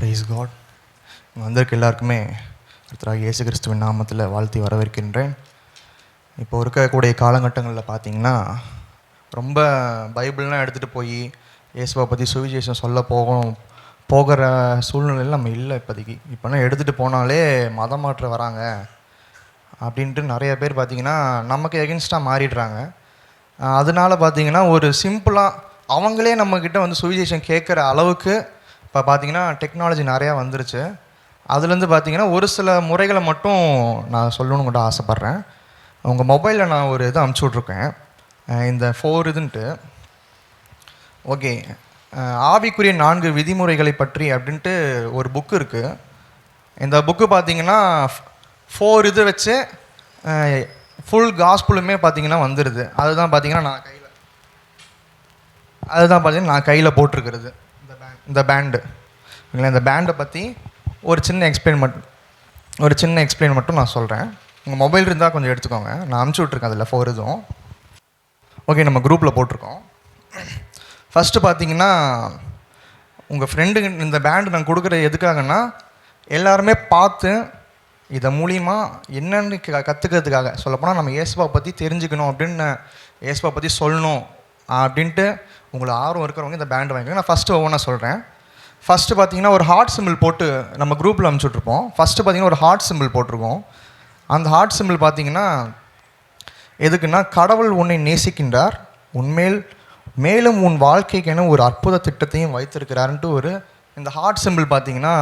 Price God வந்திருக்க எல்லாருக்குமே கர்த்தராகிய இயேசு கிறிஸ்துவின் நாமத்தில் வாழ்த்தி வரவேற்கின்றேன். இப்போ இருக்கக்கூடிய காலகட்டங்களில் பார்த்தீங்கன்னா ரொம்ப பைபிள்லாம் எடுத்துகிட்டு போய் இயேசுவை பற்றி சுவிசேஷம் சொல்ல போகணும் போகிற சூழ்நிலையில் நம்ம இல்லை இப்போதைக்கு. இப்போனா எடுத்துகிட்டு போனாலே மதம் மாற்ற வராங்க அப்படின்ட்டு நிறைய பேர் பார்த்திங்கன்னா நமக்கு எகென்ஸ்டாக மாறிடுறாங்க. அதனால் அதனால பார்த்தீங்கன்னா ஒரு சிம்பிளாக அவங்களே நம்மக்கிட்ட வந்து சுவிசேஷம் கேட்குற அளவுக்கு இப்போ பார்த்தீங்கன்னா டெக்னாலஜி நிறையா வந்துருச்சு. அதுலேருந்து பார்த்தீங்கன்னா ஒரு சில முறைகளை மட்டும் நான் சொல்லணும்னு கூட ஆசைப்பட்றேன். உங்கள் மொபைலில் நான் ஒரு இது அமுச்சு விட்ருக்கேன் இந்த ஃபோர் இதுன்ட்டு. ஓகே. ஆவிக்குரிய நான்கு விதிமுறைகளை பற்றி அப்படின்ட்டு ஒரு புக்கு இருக்குது இந்த புக்கு பார்த்தீங்கன்னா ஃபோர் இது வச்சு ஃபுல் காஸ்புலுமே பார்த்தீங்கன்னா வந்துடுது அதுதான் பார்த்தீங்கன்னா நான் கையில் அதுதான் பார்த்தீங்கன்னா நான் கையில் போட்டிருக்கிறது. இந்த பேண்டு ஓகேங்களா? இந்த பேண்டை பற்றி ஒரு சின்ன எக்ஸ்பிளைன் மட்டும் ஒரு சின்ன எக்ஸ்பிளைன் மட்டும் நான் சொல்கிறேன் உங்கள் மொபைல் இருந்தால் கொஞ்சம் எடுத்துக்கோங்க. நான் அமுச்சு விட்ருக்கேன் அதில் ஃபோர் இதுவும். ஓகே நம்ம குரூப்பில் போட்டிருக்கோம். ஃபஸ்ட்டு பார்த்தீங்கன்னா உங்கள் ஃப்ரெண்டுங்க இந்த பேண்டு நான் கொடுக்குற எதுக்காகன்னா எல்லாருமே பார்த்து இதை மூலியமா என்னென்னு க கற்றுக்கிறதுக்காக சொல்லப்போனால் நம்ம ஏசுபா பற்றி தெரிஞ்சுக்கணும் அப்படின்னு ஏசுபா பற்றி சொல்லணும். அப்படின்ட்டு உங்களை ஆர்வம் இருக்கிறவங்க இந்த பேண்ட் வாங்கிக்கோங்க. நான் ஃபஸ்ட்டு ஒவ்வொன்றா சொல்கிறேன் ஃபஸ்ட்டு பார்த்தீங்கன்னா ஒரு ஹார்ட் சிம்பிள் போட்டு நம்ம குரூப்பில் அனுப்பிச்சுட்ருப்போம் ஃபஸ்ட்டு பார்த்தீங்கன்னா ஒரு ஹார்ட் சிம்பிள் போட்டிருக்கோம். அந்த ஹார்ட் சிம்பிள் பார்த்தீங்கன்னா எதுக்குன்னா கடவுள் உன்னை நேசிக்கின்றார். உன்மேல் மேலும் உன் வாழ்க்கைக்கென ஒரு அற்புத திட்டத்தையும் வைத்திருக்கிறாருன்ட்டு ஒரு இந்த ஹார்ட் சிம்பிள் பார்த்தீங்கன்னா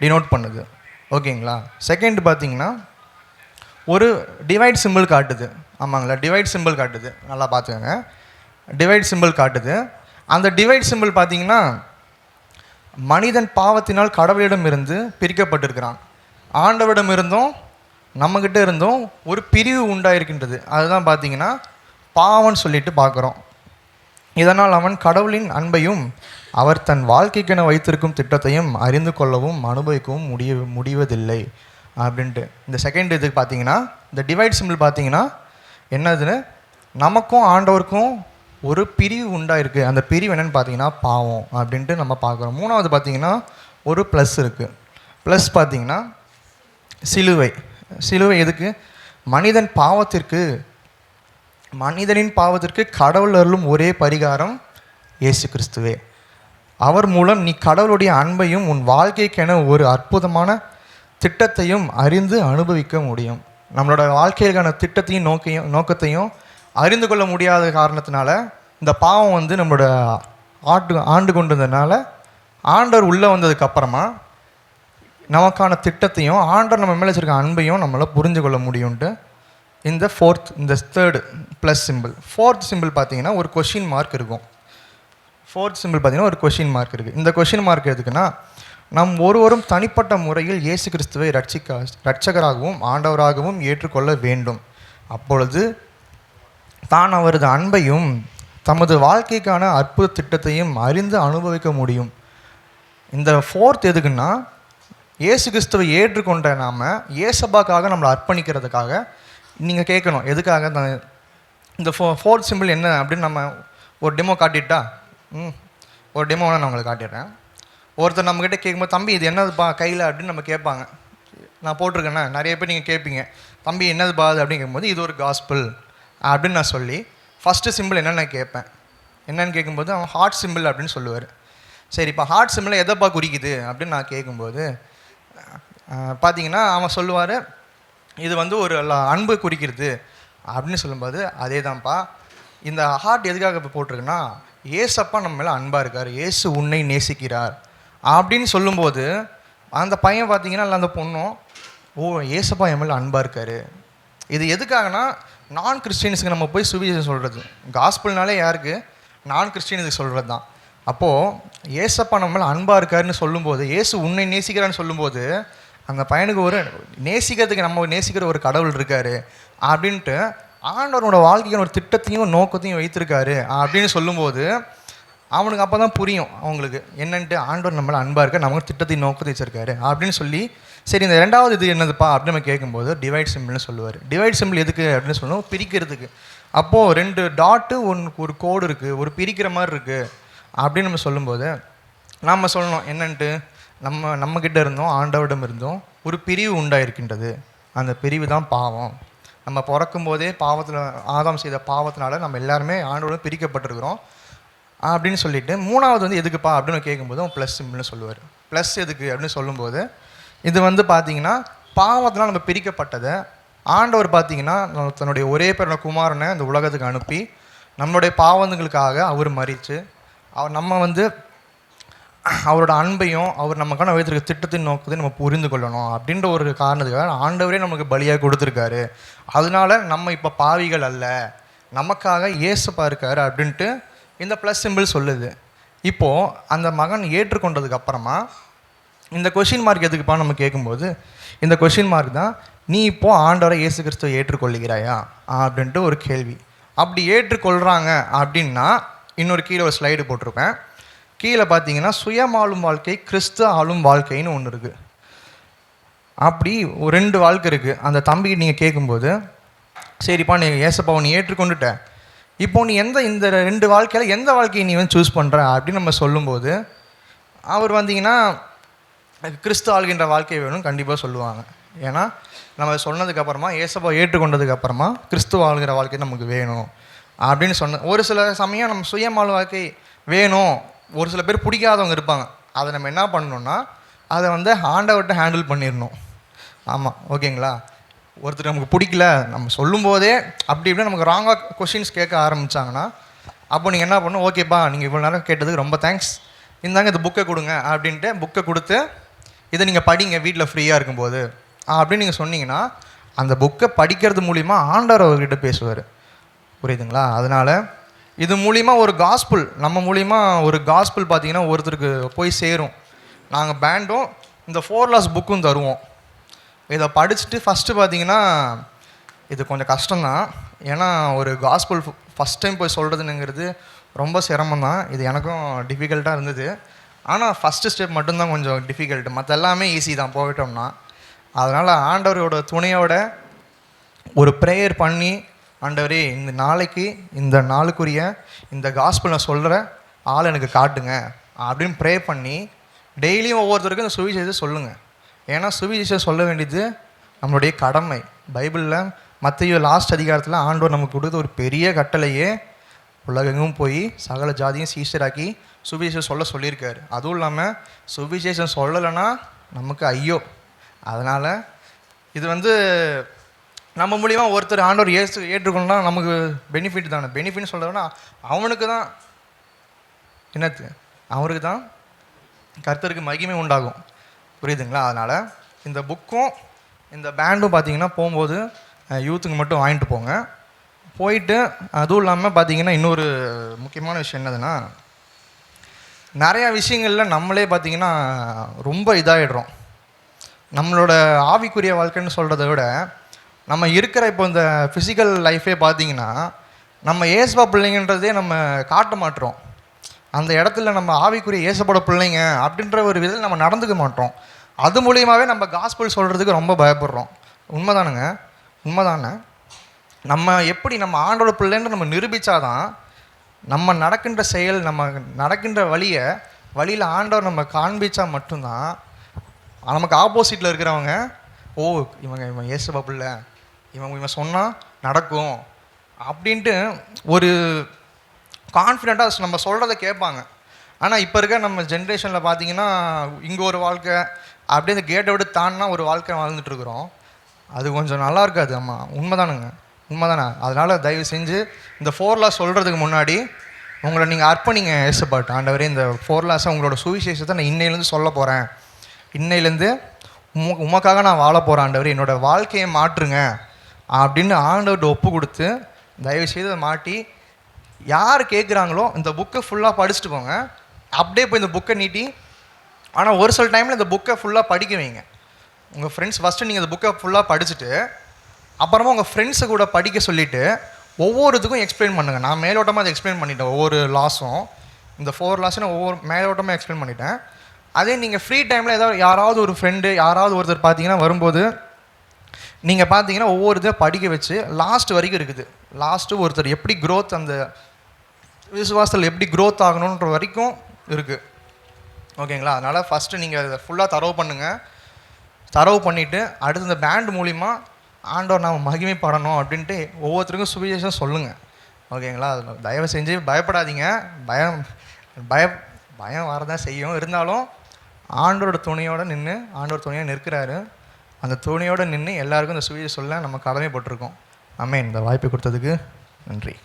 டினோட் பண்ணுது. ஓகேங்களா? செகண்ட் பார்த்தீங்கன்னா ஒரு டிவைட் சிம்பிள் காட்டுது. ஆமாங்களா? டிவைட் சிம்பிள் காட்டுது. நல்லா பார்த்துக்கோங்க. டிவைட் சிம்பிள் காட்டுது. அந்த டிவைட் சிம்பிள் பார்த்தீங்கன்னா மனிதன் பாவத்தினால் கடவுளிடம் இருந்து பிரிக்கப்பட்டிருக்கிறான். ஆண்டவரிடம் இருந்தும் நம்மக்கிட்ட இருந்தும் ஒரு பிரிவு உண்டாயிருக்கின்றது. அதுதான் பார்த்தீங்கன்னா பாவம்னு சொல்லிட்டு பார்க்குறோம் இதனால் அவன் கடவுளின் அன்பையும் அவர் தன் வாழ்க்கைக்கென வைத்திருக்கும் திட்டத்தையும் அறிந்து கொள்ளவும் அனுபவிக்கவும் முடிய முடிவதில்லை. அப்படின்ட்டு. இந்த செகண்ட் இதுக்கு பார்த்தீங்கன்னா இந்த டிவைட் சிம்பிள் பார்த்தீங்கன்னா என்னதுன்னு நமக்கும் ஆண்டவருக்கும் ஒரு பிரிவு உண்டாயிருக்கு. அந்த பிரிவு என்னென்னு பார்த்தீங்கன்னா பாவம் அப்படின்ட்டு நம்ம பார்க்குறோம். மூணாவது பார்த்தீங்கன்னா ஒரு ப்ளஸ் இருக்குது ப்ளஸ் பார்த்தீங்கன்னா சிலுவை. சிலுவை எதுக்கு? மனிதன் பாவத்திற்கு மனிதனின் பாவத்திற்கு கடவுள் அருளும் ஒரே பரிகாரம் இயேசு கிறிஸ்துவே. அவர் மூலம் நீ கடவுளுடைய அன்பையும் உன் வாழ்க்கைக்கென ஒரு அற்புதமான திட்டத்தையும் அறிந்து அனுபவிக்க முடியும். நம்மளோட வாழ்க்கைக்கான திட்டத்தையும் நோக்கையும் நோக்கத்தையும் அறிந்து கொள்ள முடியாத காரணத்தினால இந்த பாவம் வந்து நம்மளோட ஆண்டு ஆண்டு கொண்டதுனால ஆண்டவர் உள்ளே வந்ததுக்கு அப்புறமா நமக்கான திட்டத்தையும் ஆண்டவர் நம்ம மேலே வச்சிருக்க அன்பையும் நம்மளால் புரிஞ்சு கொள்ள முடியும்ட்டு இந்த ஃபோர்த் இந்த third plus simple fourth simple பார்த்தீங்கன்னா ஒரு கொஷின் மார்க் இருக்கும். ஃபோர்த் சிம்பிள் பார்த்தீங்கன்னா ஒரு கொஷின் மார்க் இருக்குது இந்த கொஷின் மார்க் எதுக்குன்னா நம் ஒருவரும் தனிப்பட்ட முறையில் இயேசு கிறிஸ்துவை ரட்சிக்க ரட்சகராகவும் ஆண்டவராகவும் ஏற்றுக்கொள்ள வேண்டும். அப்பொழுது தான் அவரது அன்பையும் தமது வாழ்க்கைக்கான அற்புத திட்டத்தையும் அறிந்து அனுபவிக்க முடியும். இந்த ஃபோர்த் எதுக்குன்னா இயேசு கிறிஸ்துவை ஏற்றுக்கொண்ட நாம் ஏசபாக்காக நம்மளை அர்ப்பணிக்கிறதுக்காக நீங்கள் கேட்கணும் எதுக்காக இந்த ஃபோ ஃபோர்த் சிம்பிள் என்ன அப்படின்னு நம்ம ஒரு டெமோ காட்டிட்டா? ம் ஒரு டெமோ நான் உங்களுக்கு காட்டிடுறேன். ஒருத்தர் நம்மக்கிட்ட கேட்கும்போது தம்பி இது என்னதுப்பா கையில்? அப்படின்னு நம்ம கேட்பாங்க. நான் போட்டிருக்கேன்னா நிறைய பேர் நீங்கள் கேட்பீங்க. தம்பி என்னது பாது அப்படின்னு கேட்கும்போது இது ஒரு காஸ்பிள் அப்படின்னு நான் சொல்லி ஃபஸ்ட்டு சிம்பிள் என்னென்னு நான் கேட்பேன். என்னென்னு கேட்கும்போது அவன் ஹார்ட் சிம்பிள் அப்படின்னு சொல்லுவார். சரி இப்போ ஹார்ட் சிம்பிளை எதைப்பா குறிக்குது? அப்படின்னு நான் கேட்கும்போது பார்த்தீங்கன்னா அவன் சொல்லுவார் இது வந்து ஒரு அன்பு குறிக்கிறது. அப்படின்னு சொல்லும்போது அதே தான்ப்பா இந்த ஹார்ட் எதுக்காக இப்போ போட்டிருக்குன்னா ஏசப்பா நம்ம மேலே அன்பாக இருக்கார். ஏசு உன்னை நேசிக்கிறார். அப்படின்னு சொல்லும்போது அந்த பையன் பார்த்தீங்கன்னா இல்லை அந்த பொண்ணும் ஓ ஏசப்பா என் மேலே அன்பாக இருக்கார். இது எதுக்காகனா நான் கிறிஸ்டியன்ஸுக்கு நம்ம போய் சுவிசேஷம் சொல்கிறது காஸ்பிள்னாலே யாருக்கு? நான் கிறிஸ்டியனுக்கு சொல்கிறது தான் அப்போது ஏசப்பா நம்ம மேலே அன்பாக இருக்காருன்னு சொல்லும்போது ஏசு உன்னை நேசிக்கிறான்னு சொல்லும்போது அந்த பையனுக்கு ஒரு நேசிக்கிறதுக்கு நம்ம நேசிக்கிற ஒரு கடவுள் இருக்காரு அப்படின்ட்டு ஆண்டவரோட வாழ்க்கையின் ஒரு திட்டத்தையும் நோக்கத்தையும் வைத்திருக்காரு அப்படின்னு சொல்லும்போது அவனுக்கு அப்போ தான் புரியும் அவங்களுக்கு என்னன்ட்டு ஆண்டவர் நம்மளை அன்பாக இருக்க நமக்கு திட்டத்தையும் நோக்கத்தை வச்சிருக்காரு அப்படின்னு சொல்லி சரி இந்த ரெண்டாவது இது என்னதுப்பா அப்படின்னு நம்ம கேட்கும்போது டிவைட் சிம்பிள்னு சொல்லுவார். டிவைட் சிம்பிள் எதுக்கு அப்படின்னு சொல்லுவோம் பிரிக்கிறதுக்கு. அப்போது ரெண்டு டாட்டு ஒன்று ஒரு கோடு இருக்குது ஒரு பிரிக்கிற மாதிரி இருக்குது அப்படின்னு நம்ம சொல்லும்போது நாம் சொல்லணும் என்னன்ட்டு? நம்ம நம்மக்கிட்ட இருந்தோம் ஆண்டவரிடம் இருந்தோம் ஒரு பிரிவு உண்டாயிருக்கின்றது. அந்த பிரிவு தான் பாவம். நம்ம பிறக்கும் போதே பாவத்தில் ஆதாம் செய்த பாவத்தினால நம்ம எல்லாருமே ஆண்டோட பிரிக்கப்பட்டிருக்கிறோம் அப்படின்னு சொல்லிட்டு மூணாவது வந்து எதுக்குப்பா அப்படின்னு கேட்கும்போது ப்ளஸ் சிம்பிள்னு சொல்லுவார். ப்ளஸ் எதுக்கு அப்படின்னு சொல்லும்போது இது வந்து பார்த்தீங்கன்னா பாவத்தினால் நம்ம பிரிக்கப்பட்டதை. ஆண்டவர் பார்த்தீங்கன்னா நம்ம தன்னுடைய ஒரே பேரான குமாரனை இந்த உலகத்துக்கு அனுப்பி நம்மளுடைய பாவங்களுக்காக அவர் மறித்து அவர் நம்ம வந்து அவரோட அன்பையும் அவர் நமக்கான வைத்திருக்க திட்டத்தின் நோக்கத்தை நம்ம புரிந்து கொள்ளணும் அப்படின்ற ஒரு காரணத்துக்காக ஆண்டவரே நமக்கு பலியாக கொடுத்துருக்காரு. அதனால நம்ம இப்போ பாவிகள் அல்ல. நமக்காக இயேசுப்பா இருக்காரு அப்படின்ட்டு இந்த ப்ளஸ் சிம்பிள் சொல்லுது. இப்போது அந்த மகன் ஏற்றுக்கொண்டதுக்கு அப்புறமா இந்த கொஷின் மார்க் எதுக்குப்பா நம்ம கேட்கும்போது இந்த கொஷின் மார்க் தான் நீ இப்போ ஆண்டவரை இயேசு கிறிஸ்துவை ஏற்றுக்கொள்ளுகிறாயா? அப்படின்ட்டு ஒரு கேள்வி. அப்படி ஏற்றுக்கொள்கிறாங்க அப்படின்னா இன்னொரு கீழே ஒரு ஸ்லைடு போட்டிருப்பேன். கீழே பார்த்தீங்கன்னா சுயமாளும் வாழ்க்கை கிறிஸ்து ஆளும் வாழ்க்கைன்னு ஒன்று இருக்குது அப்படி ஒரு ரெண்டு வாழ்க்கை இருக்குது அந்த தம்பிக்கு நீங்கள் கேட்கும்போது சரிப்பா நீ ஏசப்பா நீ ஏற்றுக்கொண்டுட்ட. இப்போ நீ எந்த இந்த ரெண்டு வாழ்க்கையில் எந்த வாழ்க்கையை நீ வந்து சூஸ் பண்ணுற அப்படின்னு நம்ம சொல்லும்போது அவர் வந்தீங்கன்னா கிறிஸ்து ஆள்கின்ற வாழ்க்கை வேணும் கண்டிப்பாக சொல்லுவாங்க. ஏன்னா நம்ம சொன்னதுக்கப்புறமா ஏசப்பா ஏற்றுக்கொண்டதுக்கப்புறமா கிறிஸ்துவ ஆளுகிற வாழ்க்கை நமக்கு வேணும். அப்படின்னு சொன்ன ஒரு சில சமயம் நம்ம சுயமாள் வாழ்க்கை வேணும். ஒரு சில பேர் பிடிக்காதவங்க இருப்பாங்க. அதை நம்ம என்ன பண்ணணும்னா அதை வந்து ஆண்டவர்கிட்ட ஹேண்டில் பண்ணிடணும். ஆமாம் ஓகேங்களா? ஒருத்தர் நமக்கு பிடிக்கல நம்ம சொல்லும்போதே அப்படி இப்படி நமக்கு ராங்காக கொஷின்ஸ் கேட்க ஆரம்பித்தாங்கன்னா அப்போ நீங்கள் என்ன பண்ணணும்? ஓகேப்பா நீங்கள் இவ்வளோ நேரம் கேட்டதுக்கு ரொம்ப தேங்க்ஸ் இந்தாங்க இந்த புக்கை கொடுங்க அப்படின்ட்டு புக்கை கொடுத்து இதை நீங்கள் படிங்க வீட்டில் ஃப்ரீயாக இருக்கும்போது. அப்படின்னு நீங்கள் சொன்னீங்கன்னா அந்த புக்கை படிக்கிறது மூலிமா ஆண்டவர் அவர்கிட்ட பேசுவார். புரியுதுங்களா? அதனால் இது மூலிமா ஒரு காஸ்பிள் நம்ம மூலிமா ஒரு காஸ்பிள் பார்த்தீங்கன்னா ஒருத்தருக்கு போய் சேரும். நாங்கள் பேண்டும் இந்த ஃபோர் லாஸ் புக்கும் தருவோம். இதை படிச்சுட்டு ஃபஸ்ட்டு பார்த்தீங்கன்னா இது கொஞ்சம் கஷ்டம்தான். ஏன்னா ஒரு காஸ்பிள் ஃபஸ்ட் டைம் போய் சொல்கிறதுனுங்கிறது ரொம்ப சிரமம் தான் இது எனக்கும் டிஃபிகல்ட்டாக இருந்தது. ஆனால் ஃபஸ்ட்டு ஸ்டெப் மட்டும்தான் கொஞ்சம் டிஃபிகல்ட்டு மற்ற எல்லாமே ஈஸி தான். போயிட்டோம்னா அதனால் ஆண்டவரோட துணையோட ஒரு ப்ரேயர் பண்ணி ஆண்டவரே இந்த நாளைக்கு இந்த நாளுக்குரிய இந்த காஸ்பிளை நான் சொல்கிற ஆள் எனக்கு காட்டுங்க. அப்படின்னு ப்ரே பண்ணி டெய்லியும் ஒவ்வொருத்தருக்கும் இந்த சுவிசேஷத்தை சொல்லுங்கள் ஏன்னா சுவிசேஷம் சொல்ல வேண்டியது நம்மளுடைய கடமை. பைபிளில் மற்ற லாஸ்ட் அதிகாரத்தில் ஆண்டவர் நமக்கு கொடுத்த ஒரு பெரிய கட்டளையே உலகெங்கும் போய் சகல ஜாதியும் சீஷராக்கி சுவிசேஷம் சொல்ல சொல்லியிருக்காரு. அதுவும் இல்லாமல் சுவிசேஷம் சொல்லலைன்னா நமக்கு ஐயோ. அதனால் இது வந்து நம்ம மூலியமாக ஒருத்தர் ஆண்டவர் ஏற்று ஏற்றுக்கணும்னா நமக்கு பெனிஃபிட் தானே. பெனிஃபிட்னு சொல்கிறதுனா அவனுக்கு தான். என்னது? அவருக்கு தான் கர்த்தருக்கு மகிமை உண்டாகும். புரியுதுங்களா? அதனால் இந்த புக்கும் இந்த பேண்டும் பார்த்தீங்கன்னா போகும்போது யூத்துக்கு மட்டும் வாங்கிட்டு போங்க. போயிட்டு அதுவும் இல்லாமல் பார்த்தீங்கன்னா இன்னொரு முக்கியமான விஷயம் என்னதுன்னா நிறையா விஷயங்களில் நம்மளே பார்த்தீங்கன்னா ரொம்ப இதாகிடுறோம் நம்மளோட ஆவிக்குரிய வாழ்க்கைன்னு சொல்கிறத விட நம்ம இருக்கிற இப்போ இந்த ஃபிசிக்கல் லைஃபே பார்த்தீங்கன்னா நம்ம ஏசப்பா பிள்ளைங்கன்றதே நம்ம காட்ட மாட்டுறோம் அந்த இடத்துல நம்ம ஆவிக்குரிய ஏசப்பட பிள்ளைங்க அப்படின்ற ஒரு விதத்தில் நம்ம நடந்துக்க மாட்டோம் அது மூலியமாகவே நம்ம காஸ்பிள் சொல்கிறதுக்கு ரொம்ப பயப்படுறோம். உண்மைதானுங்க? உண்மைதானே? நம்ம எப்படி நம்ம ஆண்டோட பிள்ளைன்னு நம்ம நிரூபித்தாதான் நம்ம நடக்கின்ற செயல் நம்ம நடக்கின்ற வழியை வழியில் ஆண்டவர் நம்ம காண்பிச்சா மட்டும்தான். நமக்கு ஆப்போசிட்டில் இருக்கிறவங்க ஓ இவங்க இவன் ஏசுபா பிள்ளை. இவன் இவன் சொன்னால் நடக்கும். அப்படின்ட்டு ஒரு கான்ஃபிடெண்ட்டாக நம்ம சொல்கிறத கேட்பாங்க. ஆனால் இப்போ இருக்க நம்ம ஜென்ரேஷனில் பார்த்தீங்கன்னா இங்கே ஒரு வாழ்க்கை அப்படியே இந்த கேட்டை விட்டு தாண்டினா ஒரு வாழ்க்கை வாழ்ந்துட்டுருக்குறோம் அது கொஞ்சம் நல்லா இருக்காது ஆமாம் உண்மைதானுங்க. உண்மைதானே? அதனால் தயவு செஞ்சு இந்த ஃபோர்லாஸ் சொல்கிறதுக்கு முன்னாடி உங்களை நீங்கள் அர்ப்பணிங்க ஏசப்பாட்டு. ஆண்டவரே இந்த ஃபோர்லாஸை உங்களோட சுவிசேஷத்தை நான் இன்னையிலேருந்து சொல்ல போகிறேன் இன்னையிலேருந்து உம உமக்காக நான் வாழ போகிறேன் ஆண்டவர். என்னோட வாழ்க்கையை மாற்றுங்க அப்படின்னு ஆண்டவர்கிட்ட ஒப்பு கொடுத்து தயவு செய்து அதை மாட்டி யார் கேட்குறாங்களோ இந்த புக்கை ஃபுல்லாக படிச்சுட்டு போங்க. அப்படியே போய் இந்த புக்கை நீட்டி ஆனால் ஒரு சில டைமில் இந்த புக்கை ஃபுல்லாக படிக்க வைங்க. உங்கள் ஃப்ரெண்ட்ஸ் ஃபஸ்ட்டு நீங்கள் இந்த புக்கை ஃபுல்லாக படிச்சுட்டு அப்புறமா உங்கள் ஃப்ரெண்ட்ஸை கூட படிக்க சொல்லிவிட்டு ஒவ்வொரு இதுக்கும் எக்ஸ்பிளைன் பண்ணுங்கள் நான் மேலோட்டமாக அதை எக்ஸ்பிளைன் பண்ணிட்டேன். ஒவ்வொரு லாஸும் இந்த ஃபோர் லாஸும் நான் ஒவ்வொரு மேலோட்டமாக எக்ஸ்பிளைன் பண்ணிட்டேன். அதே நீங்கள் ஃப்ரீ டைமில் ஏதாவது யாராவது ஒரு ஃப்ரெண்டு யாராவது ஒருத்தர் பார்த்தீங்கன்னா வரும்போது நீங்கள் பார்த்தீங்கன்னா ஒவ்வொரு இதை படிக்க வச்சு லாஸ்ட் வரைக்கும் இருக்குது. லாஸ்ட்டு ஒருத்தர் எப்படி க்ரோத் அந்த விசுவாசத்தில் எப்படி க்ரோத் ஆகணுன்ற வரைக்கும் இருக்குது ஓகேங்களா? அதனால் ஃபஸ்ட்டு நீங்கள் அதை ஃபுல்லாக தரவு பண்ணுங்கள் தரவு பண்ணிவிட்டு அடுத்து இந்த பேண்ட் மூலிமா ஆண்டோ நாம் மகிமைப்படணும் அப்படின்ட்டு ஒவ்வொருத்தருக்கும் சுவிசேஷம் சொல்லுங்கள் ஓகேங்களா? அது தயவு செஞ்சு பயப்படாதீங்க. பயம் பய பயம் வரதான் செய்யும். இருந்தாலும் ஆண்டோட துணையோடு நின்று ஆண்டோட துணையாக நிற்கிறாரு. அந்த துணையோடு நின்று எல்லாருக்கும் இந்த சுவிசேஷம் சொல்ல நம்ம கடமைப்பட்டிருக்கோம். அம்மே இந்த வாய்ப்பு கொடுத்ததுக்கு நன்றி.